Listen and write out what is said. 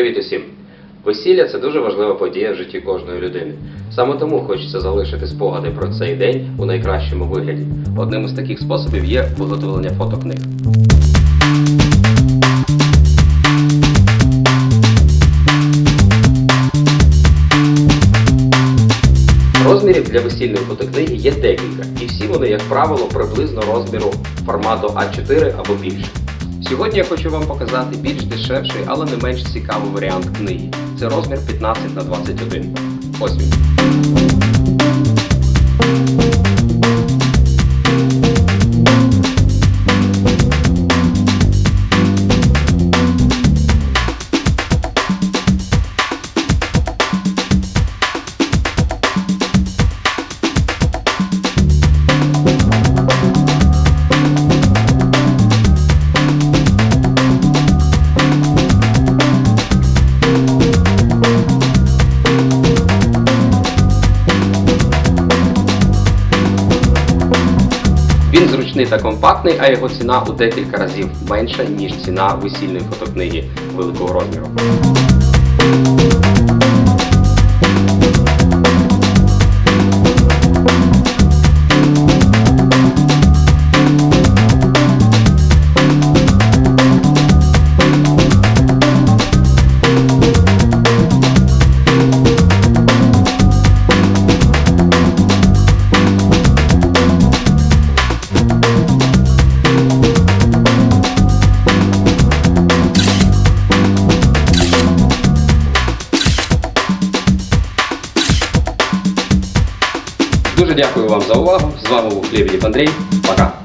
Привіт усім! Весілля це дуже важлива подія в житті кожної людини. Саме тому хочеться залишити спогади про цей день у найкращому вигляді. Одним із таких способів є виготовлення фотокниг. Розмірів для весільної фотокниги є декілька, і всі вони, як правило, приблизно розміру формату А4 або більше. Сьогодні я хочу вам показати більш дешевший, але не менш цікавий варіант книги. Це розмір 15 на 21. Ось він. Він зручний та компактний, а його ціна у декілька разів менша, ніж ціна весільної фотокниги великого розміру. Дуже дякую вам за увагу. З вами був Лебедів Андрій. Пока.